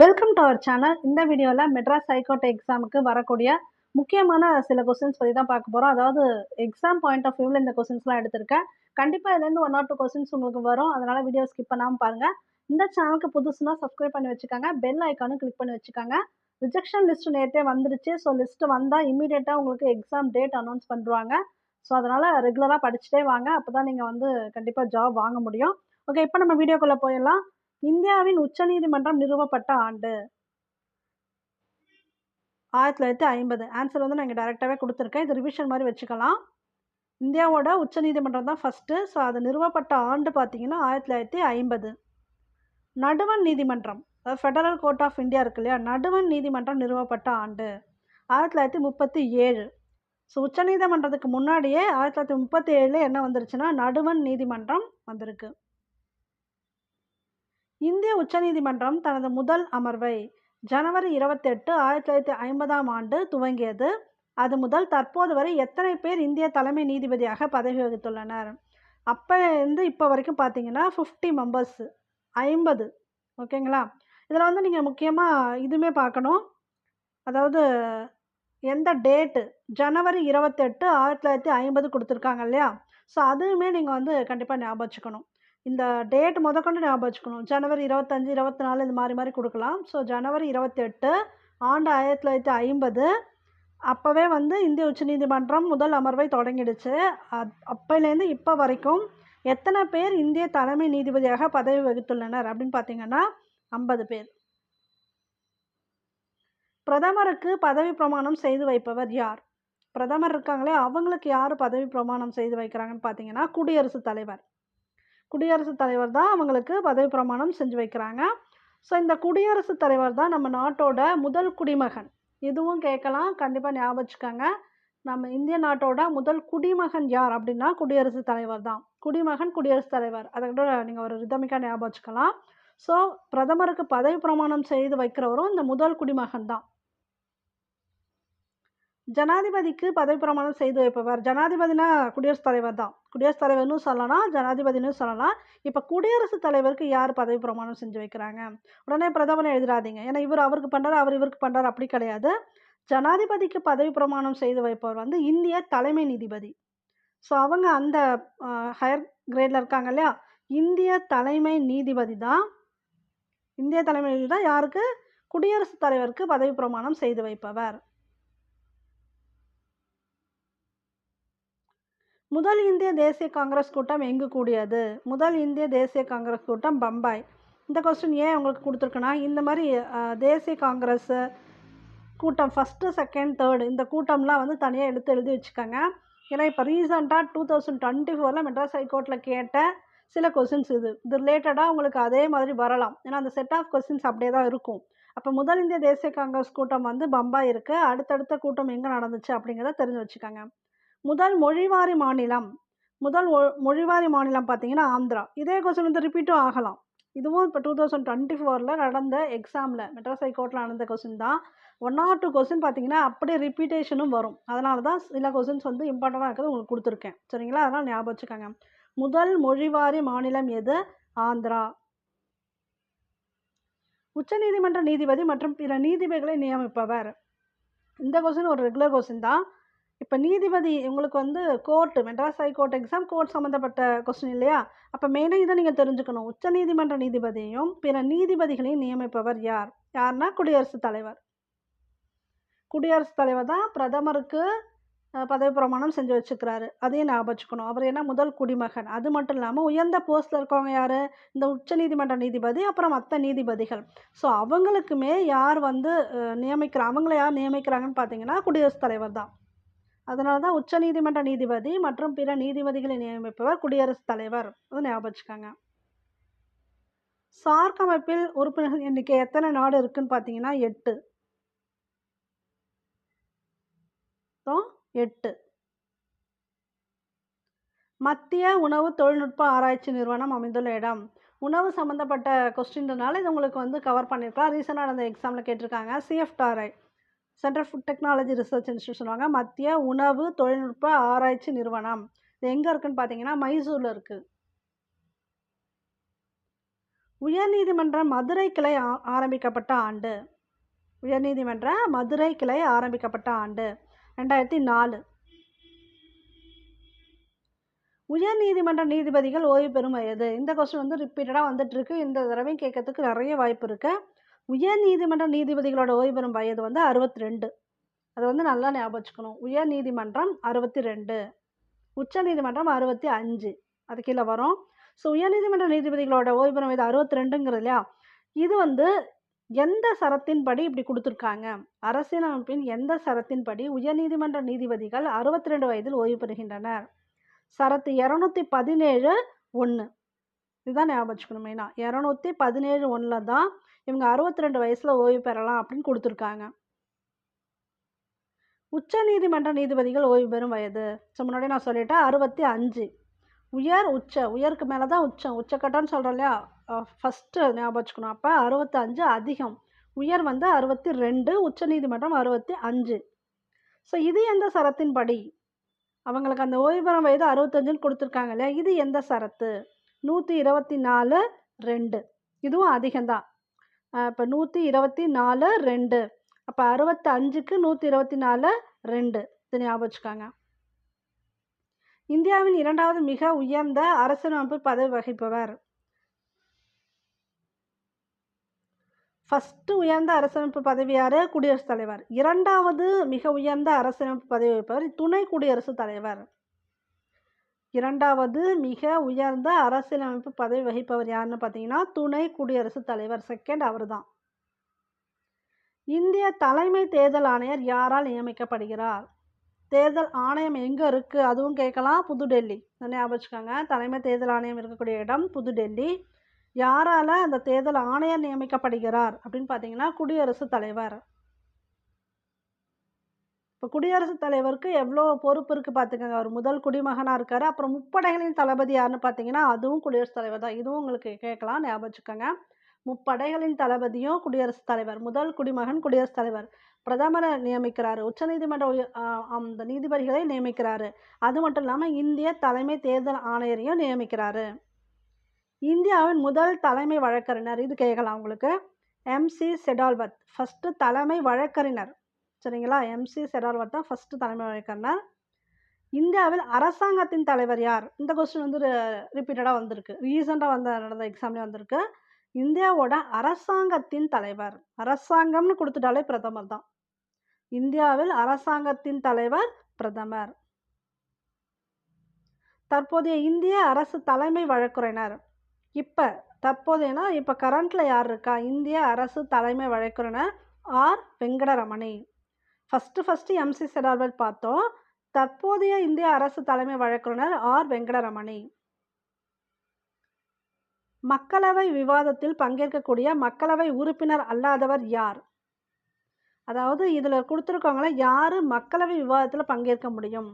Welcome to our channel இந்த வீடியோவில் Madras high court எக்ஸாமுக்கு வரக்கூடிய முக்கியமான சில கொஸ்டின்ஸ் பற்றி தான் பார்க்க போகிறோம் அதாவது எக்ஸாம் பாயிண்ட் ஆஃப் வியூவில் இந்த கொஸ்டின்ஸ்லாம் எடுத்திருக்கேன். கண்டிப்பாக இதுலேருந்து ஒன் ஆர் டூ கொஸ்டின்ஸ் உங்களுக்கு வரும். அதனால் வீடியோ ஸ்கிப் பண்ணாமல் பாருங்கள் இந்த சேனலுக்கு புதுசுனா சப்ஸ்கிரைப் பண்ணி வச்சுக்காங்க. பெல் ஐக்கானும் கிளிக் பண்ணி வச்சுக்காங்க. ரிஜெக்ஷன் லிஸ்ட் நேற்றே வந்துடுச்சு ஸோ லிஸ்ட் வந்தால் இமீடியட்டாக உங்களுக்கு எக்ஸாம் டேட் அனௌன்ஸ் பண்ணுவாங்க. ஸோ அதனால் ரெகுலராக படிச்சுட்டே வாங்க. அப்போ தான் நீங்கள் வந்து கண்டிப்பாக ஜாப் வாங்க முடியும். ஓகே இப்போ நம்ம வீடியோக்குள்ளே போயிடலாம். இந்தியாவின் உச்சநீதிமன்றம் நிறுவப்பட்ட ஆண்டு. ஆயிரத்தி தொள்ளாயிரத்தி ஐம்பது. ஆன்சர் வந்து நான் இங்கே டேரெக்டாகவே கொடுத்துருக்கேன். இது ரிவிஷன் மாதிரி வச்சுக்கலாம். இந்தியாவோட உச்சநீதிமன்றம் தான் ஃபஸ்ட்டு ஸோ அது நிறுவப்பட்ட ஆண்டு பார்த்தீங்கன்னா ஆயிரத்தி தொள்ளாயிரத்தி ஐம்பது. நடுவண் நீதிமன்றம். அதாவது ஃபெடரல் கோர்ட் ஆஃப் இந்தியா இருக்கு இல்லையா? நடுவண் நீதிமன்றம் நிறுவப்பட்ட ஆண்டு. ஆயிரத்தி தொள்ளாயிரத்தி முப்பத்தி ஏழு. ஸோ உச்சநீதிமன்றத்துக்கு முன்னாடியே ஆயிரத்தி தொள்ளாயிரத்தி முப்பத்தி ஏழில் என்ன வந்துருச்சுன்னா நடுவண் நீதிமன்றம் வந்திருக்கு. இந்திய உச்சநீதிமன்றம் தனது முதல் அமர்வை ஜனவரி இருபத்தெட்டு ஆயிரத்தி தொள்ளாயிரத்தி ஐம்பதாம் ஆண்டு துவங்கியது. அது முதல் தற்போது வரை எத்தனை பேர் இந்திய தலைமை நீதிபதியாக பதவி வகித்துள்ளனர்? அப்போ இருந்து இப்போ வரைக்கும் பார்த்தீங்கன்னா ஃபிஃப்டி மெம்பர்ஸ் ஐம்பது. ஓகேங்களா? இதில் வந்து நீங்கள் முக்கியமாக இதுவுமே பார்க்கணும். அதாவது எந்த டேட்டு? ஜனவரி இருபத்தெட்டு ஆயிரத்தி தொள்ளாயிரத்தி ஐம்பது கொடுத்துருக்காங்க இல்லையா? ஸோ அதுவுமே நீங்கள் வந்து கண்டிப்பாக ஞாபகம் வச்சுக்கணும். இந்த டேட் முதற்கொண்டு ஞாபகம் வச்சுக்கணும். ஜனவரி இருபத்தஞ்சி இருபத்தி நாலு இது மாதிரி மாதிரி கொடுக்கலாம். ஸோ ஜனவரி இருபத்தெட்டு ஆண்டு ஆயிரத்தி தொள்ளாயிரத்தி ஐம்பது அப்போவே வந்து இந்திய உச்சநீதிமன்றம் முதல் அமர்வை தொடங்கிடுச்சு. அப் அப்போலேருந்து இப்போ வரைக்கும் எத்தனை பேர் இந்திய தலைமை நீதிபதியாக பதவி வகித்துள்ளனர் அப்படின்னு பார்த்தீங்கன்னா ஐம்பது பேர். பிரதமருக்கு பதவி பிரமாணம் செய்து வைப்பவர் யார்? பிரதமர் இருக்காங்களே அவங்களுக்கு யார் பதவி பிரமாணம் செய்து வைக்கிறாங்கன்னு பார்த்தீங்கன்னா குடியரசுத் தலைவர். குடியரசுத் தலைவர் தான் அவங்களுக்கு பதவி பிரமாணம் செஞ்சு வைக்கிறாங்க. ஸோ இந்த குடியரசுத் தலைவர் தான் நம்ம நாட்டோட முதல் குடிமகன். இதுவும் கேட்கலாம் கண்டிப்பாக ஞாபகம் வச்சுக்கோங்க நம்ம இந்திய நாட்டோட முதல் குடிமகன் யார் அப்படின்னா குடியரசுத் தலைவர் தான். குடிமகன் குடியரசுத் தலைவர். அதை கூட நீங்கள் ஒரு ரிதமிக்காக ஞாபகம் வச்சுக்கலாம் ஸோ பிரதமருக்கு பதவி பிரமாணம் செய்து வைக்கிறவரும் இந்த முதல் குடிமகன் தான். ஜனாதிபதிக்கு பதவி பிரமாணம் செய்து வைப்பவர். ஜனாதிபதினா குடியரசுத் தலைவர் தான். குடியரசுத் தலைவர்னு சொல்லலாம் ஜனாதிபதினு சொல்லலாம் இப்போ குடியரசுத் தலைவருக்கு யார் பதவி பிரமாணம் செஞ்சு வைக்கிறாங்க? உடனே பிரதமர் எழுதிடாதீங்க. ஏன்னா இவர் அவருக்கு பண்ணுறாரு அவர் இவருக்கு பண்ணுறாரு அப்படி கிடையாது. ஜனாதிபதிக்கு பதவி பிரமாணம் செய்து வைப்பவர் வந்து இந்திய தலைமை நீதிபதி. ஸோ அவங்க அந்த ஹையர் கிரேடில் இருக்காங்க இல்லையா? இந்திய தலைமை நீதிபதி தான். இந்திய தலைமை நீதிபதி தான் யாருக்கு? குடியரசுத் தலைவருக்கு பதவி பிரமாணம் செய்து வைப்பவர். முதல் இந்திய தேசிய காங்கிரஸ் கூட்டம் எங்கு கூடியது? முதல் இந்திய தேசிய காங்கிரஸ் கூட்டம் பம்பாய். இந்த கொஸ்டின் ஏன் உங்களுக்கு கொடுத்துருக்குன்னா இந்த மாதிரி தேசிய காங்கிரஸ் கூட்டம் ஃபஸ்ட்டு செகண்ட் தேர்டு இந்த கூட்டம்லாம் வந்து தனியாக எடுத்து எழுதி வச்சுக்கோங்க. ஏன்னா இப்போ ரீசெண்டாக டூ தௌசண்ட் டுவெண்ட்டி ஃபோரில் மெட்ராஸ் ஹைகோர்ட்டில் கேட்ட சில கொஸ்டின்ஸ் இது. இது ரிலேட்டடாக உங்களுக்கு அதே மாதிரி வரலாம். ஏன்னா அந்த செட் ஆஃப் கொஸ்டின்ஸ் அப்படியே தான் இருக்கும். அப்போ முதல் இந்திய தேசிய காங்கிரஸ் கூட்டம் வந்து பம்பாய் இருக்குது அடுத்தடுத்த கூட்டம் எங்கே நடந்துச்சு அப்படிங்கிறத தெரிஞ்சு வச்சுக்கோங்க. முதல் மொழிவாரி மாநிலம் முதல் மொழிவாரி மாநிலம் பார்த்தீங்கன்னா ஆந்திரா. இதே கொஸ்டின் வந்து ரிப்பீட்டும் ஆகலாம். இதுவும் இப்போ டூ தௌசண்ட் டுவெண்ட்டி ஃபோரில் நடந்த எக்ஸாமில் மெட்ராஸ் ஹைகோர்ட்டில் நடந்த கொஸ்டின் தான். ஒன் ஆர் டூ கொஸ்டின் பார்த்தீங்கன்னா அப்படியே ரிப்பீட்டேஷனும் வரும். அதனால தான் சில கொஸ்டின்ஸ் வந்து இம்பார்ட்டண்ட்டாக இருக்கிறது உங்களுக்கு கொடுத்துருக்கேன். சரிங்களா? அதனால் ஞாபகம் வச்சுக்கோங்க. முதல் மொழிவாரி மாநிலம் எது? ஆந்திரா. உச்சநீதிமன்ற நீதிபதி மற்றும் பிற நீதிபதிகளை நியமிப்பவர். இந்த கொஸ்டின் ஒரு ரெகுலர் கொஸ்டின் தான். இப்போ நீதிபதி உங்களுக்கு வந்து court Madras high court exam court சம்மந்தப்பட்ட கொஸ்டின் இல்லையா? அப்போ மெயினாக இதை நீங்கள் தெரிஞ்சுக்கணும். உச்ச நீதிமன்ற நீதிபதியையும் பிற நீதிபதிகளையும் நியமிப்பவர் யார்? யார்னா குடியரசுத் தலைவர். குடியரசுத் தலைவர் தான் பிரதமருக்கு பதவி பிரமாணம் செஞ்சு வச்சுக்கிறாரு. அதையும் ஞாபகம் வச்சுக்கணும் அவர் என்ன? முதல் குடிமகன். அது மட்டும் இல்லாமல் உயர்ந்த போஸ்ட்டில் இருக்கவங்க யார்? இந்த உச்ச நீதிமன்ற நீதிபதி அப்புறம் மற்ற நீதிபதிகள். ஸோ அவங்களுக்குமே யார் வந்து நியமிக்கிற அவங்கள யார் நியமிக்கிறாங்கன்னு பார்த்தீங்கன்னா குடியரசுத் தலைவர் தான். அதனால தான் உச்ச நீதிமன்ற நீதிபதி மற்றும் பிற நீதிபதிகளை நியமிப்பவர் குடியரசுத் தலைவர். அது ஞாபகம் வச்சுக்கோங்க. சார்க் அமைப்பில் உறுப்பினர்கள் எண்ணிக்கை எத்தனை நாடு இருக்குன்னு பார்த்தீங்கன்னா எட்டு. எட்டு. மத்திய உணவு தொழில்நுட்ப ஆராய்ச்சி நிறுவனம் அமைந்துள்ள இடம். உணவு சம்மந்தப்பட்ட கொஸ்டின்றனால இது உங்களுக்கு வந்து கவர் பண்ணியிருக்கலாம். ரீசெண்டாக நடந்த எக்ஸாமில் கேட்டிருக்காங்க. CFTRI centre food technology research institute சொல்லுவாங்க. மத்திய உணவு தொழில்நுட்ப ஆராய்ச்சி நிறுவனம். இது எங்கே இருக்குன்னு பார்த்தீங்கன்னா மைசூரில் இருக்குது உயர்நீதிமன்ற மதுரை கிளை ஆ ஆரம்பிக்கப்பட்ட ஆண்டு. உயர்நீதிமன்ற மதுரை கிளை ஆரம்பிக்கப்பட்ட ஆண்டு. ரெண்டாயிரத்தி நாலு உயர்நீதிமன்ற நீதிபதிகள் ஓய்வு பெறும் வயது. இந்த கொஸ்டின் வந்து ரிப்பீட்டடாக வந்துட்டுருக்கு இந்த தடவையும் கேட்கறதுக்கு நிறைய வாய்ப்பு இருக்குது உயர் உயர்நீதிமன்ற நீதிபதிகளோட ஓய்வு பெறும் வயது வந்து அறுபத்தி ரெண்டு அது வந்து நல்லா ஞாபகம் வச்சுக்கணும். உயர்நீதிமன்றம் அறுபத்தி ரெண்டு உச்ச நீதிமன்றம் அறுபத்தி அஞ்சு. அது கீழே வரும். ஸோ உயர்நீதிமன்ற நீதிபதிகளோட ஓய்வு பெறும் வயது அறுபத்தி ரெண்டுங்கிறது இல்லையா? இது வந்து எந்த சரத்தின்படி இப்படி கொடுத்துருக்காங்க? அரசியலமைப்பின் எந்த சரத்தின்படி உயர்நீதிமன்ற நீதிபதிகள் அறுபத்தி ரெண்டு வயதில் ஓய்வு பெறுகின்றனர்? சரத்து இரநூத்தி பதினேழு ஒன்று இதுதான் ஞாபகம் வச்சுக்கணும் மெயினாக இரநூத்தி பதினேழு ஒன்றில் தான் இவங்க அறுபத்தி ரெண்டு வயசில் ஓய்வு பெறலாம் அப்படின்னு கொடுத்துருக்காங்க. உச்ச நீதிமன்ற நீதிபதிகள் ஓய்வு பெறும் வயது. ஸோ முன்னாடி நான் சொல்லிட்டேன் அறுபத்தி அஞ்சு. உயர் உச்ச உயருக்கு மேலே தான் உச்சம். உச்சக்கட்டம்னு சொல்கிறோம் இல்லையா? ஃபஸ்ட்டு ஞாபகம் வச்சுக்கணும். அப்போ அறுபத்தஞ்சு அதிகம். உயர் வந்து அறுபத்தி ரெண்டு உச்ச நீதிமன்றம் அறுபத்தி அஞ்சு. ஸோ இது எந்த சரத்தின் படி? அவங்களுக்கு அந்த ஓய்வு பெறும் வயது அறுபத்தஞ்சுன்னு கொடுத்துருக்காங்க இல்லையா? இது எந்த சரத்து? நூற்றி இருபத்தி நாலு ரெண்டு. இதுவும் அதிகம்தான். இப்போ நூற்றி இருபத்தி நாலு ரெண்டு. அப்போ அறுபத்தஞ்சுக்கு நூற்றி இருபத்தி நாலு ரெண்டு. இது ஞாபகம் வச்சுக்காங்க. இந்தியாவின் இரண்டாவது மிக உயர்ந்த அரசியலமைப்பு பதவி வகிப்பவர். ஃபஸ்ட்டு உயர்ந்த அரசமைப்பு பதவி யார்? குடியரசுத் தலைவர். இரண்டாவது மிக உயர்ந்த அரசமைப்பு பதவி வகிப்பவர் துணை குடியரசுத் தலைவர். இரண்டாவது மிக உயர்ந்த அரசியலமைப்பு பதவி வகிப்பவர் யாருன்னு பார்த்தீங்கன்னா துணை குடியரசுத் தலைவர் செகண்ட் அவர் தான் இந்திய தலைமை தேர்தல் ஆணையர் யாரால் நியமிக்கப்படுகிறார்? தேர்தல் ஆணையம் எங்கே இருக்குது அதுவும் கேட்கலாம். புதுடெல்லி. ஞாபகம் வச்சுக்கோங்க. தலைமை தேர்தல் ஆணையம் இருக்கக்கூடிய இடம் புதுடெல்லி. யாரால் அந்த தேர்தல் ஆணையர் நியமிக்கப்படுகிறார் அப்படின்னு பார்த்தீங்கன்னா குடியரசுத் தலைவர். இப்போ குடியரசுத் தலைவருக்கு எவ்வளோ பொறுப்பு இருக்குது பார்த்துக்கோங்க அவர் முதல் குடிமகனாக இருக்கார். அப்புறம் முப்படைகளின் தளபதி யாருன்னு பார்த்தீங்கன்னா அதுவும் குடியரசுத் தலைவர் தான். இதுவும் உங்களுக்கு கேட்கலாம் ஞாபகம் வச்சுக்கோங்க. முப்படைகளின் தளபதியும் குடியரசுத் தலைவர். முதல் குடிமகன் குடியரசுத் தலைவர். பிரதமரை நியமிக்கிறாரு. உச்சநீதிமன்ற அந்த நீதிபதிகளை நியமிக்கிறாரு. அது மட்டும் இல்லாமல் இந்திய தலைமை தேர்தல் ஆணையரையும் நியமிக்கிறாரு. இந்தியாவின் முதல் தலைமை வழக்கறிஞர். இது கேட்கலாம் உங்களுக்கு. எம்சி செடால்வத். ஃபஸ்ட்டு தலைமை வழக்கறிஞர். சரிங்களா? எம்சி செடால்வத் தான் ஃபஸ்ட்டு தலைமை வழக்கறிஞர் இந்தியாவில் அரசாங்கத்தின் தலைவர் யார்? இந்த கொஸ்டின் வந்து ரிப்பீட்டடாக வந்திருக்கு. ரீசெண்டாக வந்த நடந்த எக்ஸாம்லேயே வந்திருக்கு. இந்தியாவோட அரசாங்கத்தின் தலைவர். அரசாங்கம்னு கொடுத்துட்டாலே பிரதமர் தான். இந்தியாவில் அரசாங்கத்தின் தலைவர் பிரதமர். தற்போதைய இந்திய அரசு தலைமை வழக்கறிஞர் இப்போ தற்போதையனா இப்போ கரண்ட்டில் யார் இருக்கா? இந்திய அரசு தலைமை வழக்கறிஞர் R. Venkataramani. First first MC Setalvad பார்த்தோம் தற்போதைய இந்திய அரசு தலைமை வழக்கறிஞர் ஆர். வெங்கடரமணி. மக்களவை விவாதத்தில் பங்கேற்கக்கூடிய மக்களவை உறுப்பினர் அல்லாதவர் யார்? அதாவது இதில் கொடுத்துருக்கவங்கள யார் மக்களவை விவாதத்தில் பங்கேற்க முடியும்?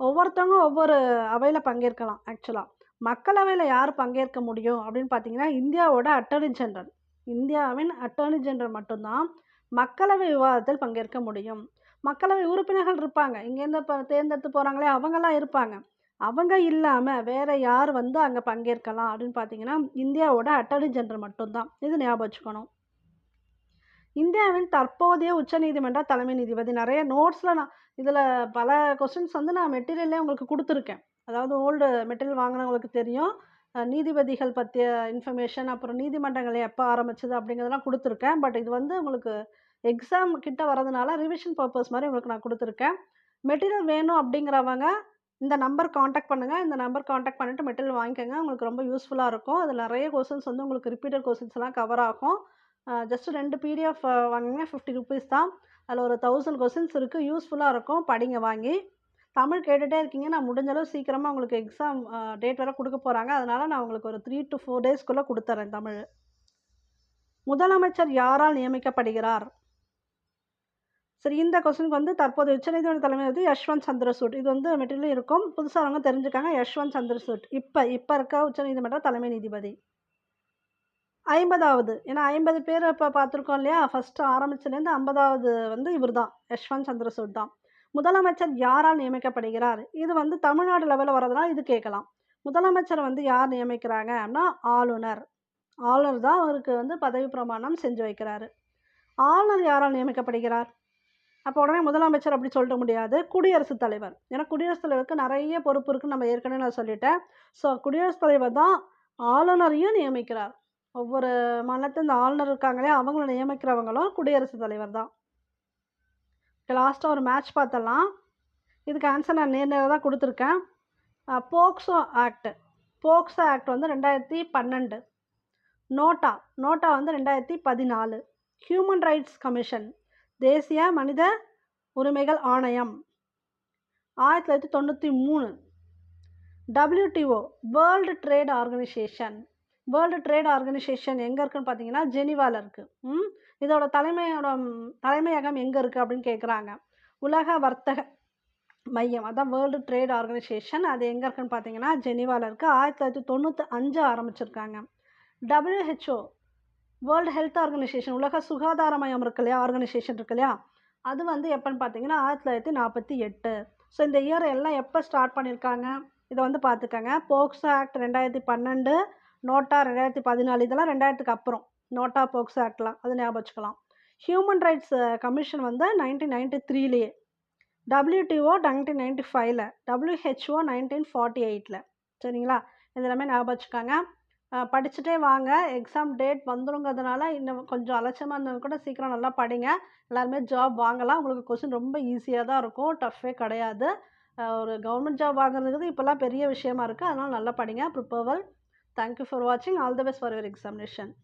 ஒவ்வொருத்தவங்க ஒவ்வொரு அவையில் பங்கேற்கலாம் ஆக்சுவலாக மக்களவையில் யார் பங்கேற்க முடியும் அப்படின்னு பார்த்தீங்கன்னா இந்தியாவோட அட்டர்னி ஜென்ரல் இந்தியாவின் அட்டர்னி ஜென்ரல் மட்டும்தான். மக்களவை விவாதத்தில் பங்கேற்க முடியும். மக்களவை உறுப்பினர்கள் இருப்பாங்க. இங்கேருந்து இப்போ தேர்ந்தெடுத்து போகிறாங்களே அவங்கெல்லாம் இருப்பாங்க. அவங்க இல்லாமல் வேறு யார் வந்து அங்கே பங்கேற்கலாம் அப்படின்னு பார்த்தீங்கன்னா இந்தியாவோட அட்டர்னி ஜெனரல் மட்டும்தான். இது ஞாபகம் வச்சுக்கணும். இந்தியாவின் தற்போதைய உச்சநீதிமன்ற தலைமை நீதிபதி. நிறைய நோட்ஸில் நான் இதில் பல கொஸ்டின்ஸ் வந்து நான் மெட்டீரியல்லே உங்களுக்கு கொடுத்துருக்கேன். அதாவது ஓல்டு மெட்டீரியல் வாங்கினவங்களுக்கு தெரியும். நீதிபதிகள் பற்றிய இன்ஃபர்மேஷன் அப்புறம் நீதிமன்றங்கள் எப்போ ஆரம்பிச்சது அப்படிங்கிறதெல்லாம் கொடுத்துருக்கேன். பட் இது வந்து உங்களுக்கு எக்ஸாம் கிட்ட வரதுனால ரிவிஷன் பர்பஸ் மாதிரி உங்களுக்கு நான் கொடுத்துருக்கேன். மெட்டீரியல் வேணும் அப்படிங்கிறவங்க இந்த நம்பர் காண்டாக்ட் பண்ணுங்கள் இந்த நம்பர் காண்டாக்ட் பண்ணிவிட்டு மெட்டீரியல் வாங்கிக்கோங்க. உங்களுக்கு ரொம்ப யூஸ்ஃபுல்லாக இருக்கும். அதில் நிறைய கொஸ்டின்ஸ் வந்து உங்களுக்கு ரிப்பீட்டட் கொஸ்டின்ஸ்லாம் கவர் ஆகும். ஜஸ்ட் ரெண்டு பிடிஎஃப் வாங்குங்க. ஃபிஃப்டி ருபீஸ் தான். அதில் ஒரு தௌசண்ட் கொஸ்டின்ஸ் இருக்குது யூஸ்ஃபுல்லாக இருக்கும். படிங்க வாங்கி. தமிழ் கேட்டுகிட்டே இருக்கீங்க. நான் முடிஞ்சளவு சீக்கிரமாக உங்களுக்கு எக்ஸாம் டேட் வேறு கொடுக்க போகிறாங்க அதனால் நான் உங்களுக்கு ஒரு த்ரீ டு ஃபோர் டேஸ்க்குள்ளே கொடுத்துட்றேன் தமிழ். முதலமைச்சர் யாரால் நியமிக்கப்படுகிறார்? சரி இந்த கொஸ்டினுக்கு வந்து தற்போது உச்சநீதிமன்ற தலைமை வந்து யஷ்வந்த் சந்திரசூட். இது வந்து மெட்டீரியல் இருக்கும். புதுசாக அவங்க தெரிஞ்சுக்காங்க. யஷ்வந்த் சந்திரசூட். இப்போ இப்போ இருக்க உச்சநீதிமன்ற தலைமை நீதிபதி. ஐம்பதாவது. ஏன்னா ஐம்பது பேர் இப்போ பார்த்துருக்கோம் இல்லையா? ஃபஸ்ட்டு ஆரம்பிச்சதுலேருந்து ஐம்பதாவது வந்து இவர் தான் யஷ்வந்த் சந்திரசூட் தான். முதலமைச்சர் யாரால் நியமிக்கப்படுகிறார்? இது வந்து தமிழ்நாடு லெவலில் வரதுனால இது கேட்கலாம். முதலமைச்சர் வந்து யார் நியமிக்கிறாங்க அப்படின்னா ஆளுநர். ஆளுநர் தான் அவருக்கு வந்து பதவி பிரமாணம் செஞ்சு வைக்கிறாரு. ஆளுநர் யாரால் நியமிக்கப்படுகிறார்? அப்போ உடனே முதலமைச்சர் அப்படி சொல்லிட முடியாது. குடியரசுத் தலைவர். ஏன்னா குடியரசுத் தலைவருக்கு நிறைய பொறுப்பு இருக்குன்னு நம்ம ஏற்கனவே நான் சொல்லிட்டேன். ஸோ குடியரசுத் தலைவர் தான் ஆளுநரையும் நியமிக்கிறார். ஒவ்வொரு மாநிலத்தில் இந்த ஆளுநர் இருக்காங்களே அவங்கள நியமிக்கிறவங்களும் குடியரசுத் தலைவர் தான். லாஸ்ட்டாக ஒரு மேட்ச் பார்த்தலாம் இதுக்கு ஆன்சர் நான் நேர் நேராக தான் கொடுத்துருக்கேன். போக்சோ ஆக்ட் போக்சோ ஆக்ட் வந்து ரெண்டாயிரத்தி பன்னெண்டு. நோட்டா. நோட்டா வந்து ரெண்டாயிரத்தி பதினாலு. ஹியூமன் ரைட்ஸ் கமிஷன் தேசிய மனித உரிமைகள் ஆணையம். ஆயிரத்தி தொள்ளாயிரத்தி தொண்ணூற்றி மூணு. WTO world trade organisation world trade organisation எங்கே இருக்குன்னு பார்த்தீங்கன்னா ஜெனிவாவில் இருக்குது ம்? இதோட தலைமையோட தலைமையகம் எங்கே இருக்குது அப்படின்னு கேட்குறாங்க உலக வர்த்தக மையம் அதான் வேர்ல்டு ட்ரேட் ஆர்கனைசேஷன் அது எங்கே இருக்குன்னு பார்த்தீங்கன்னா ஜெனிவாவில் இருக்குது ஆயிரத்தி தொள்ளாயிரத்தி தொண்ணூற்றி அஞ்சு ஆரம்பிச்சிருக்காங்க டபிள்யூஹெச்ஓ வேர்ல்டு ஹெல்த் ஆர்கனைசேஷன் உலக சுகாதார மையம் இருக்கு இல்லையா? ஆர்கனைசேஷன் இருக்கு இல்லையா? அது வந்து எப்போன்னு பார்த்தீங்கன்னா ஆயிரத்தி தொள்ளாயிரத்தி நாற்பத்தி எட்டு. ஸோ இந்த இயர் எல்லாம் எப்போ ஸ்டார்ட் பண்ணியிருக்காங்க இதை வந்து பார்த்துக்கங்க போக்சோ ஆக்ட் ரெண்டாயிரத்தி பன்னெண்டு நோட்டா ரெண்டாயிரத்தி பதினாலு இதெல்லாம் ரெண்டாயிரத்துக்கு அப்புறம். நோட்டா போக்ஸ் ஆக்ட்லாம் அது ஞாபகம் வச்சுக்கலாம். ஹியூமன் ரைட்ஸ் கமிஷன் வந்து நைன்டீன் நைன்டி த்ரீலேயே டபிள்யூடிஓ நைன்டீன் நைன்டி ஃபைவ்ல டபிள்யூஹெச்ஓ நைன்டீன் ஃபார்ட்டி எயிட்டில் சரிங்களா? இதெல்லாமே ஞாபகம் வச்சுக்காங்க. படிச்சுட்டே வாங்க. எக்ஸாம் டேட் வந்துருங்கிறதுனால இன்னும் கொஞ்சம் அலட்சியமாக இருந்தாலும் கூட சீக்கிரம் நல்லா படிங்க. எல்லாருமே ஜாப் வாங்கலாம். உங்களுக்கு கொஸ்டின் ரொம்ப ஈஸியாக தான் இருக்கும். டஃப்பே கிடையாது. ஒரு கவர்மெண்ட் ஜாப் வாங்குறதுக்கு இப்போல்லாம் பெரிய விஷயமா இருக்குது அதனால் நல்லா படிங்க. ப்ரிப்போவல் Thank you for watching. All the best for your examination.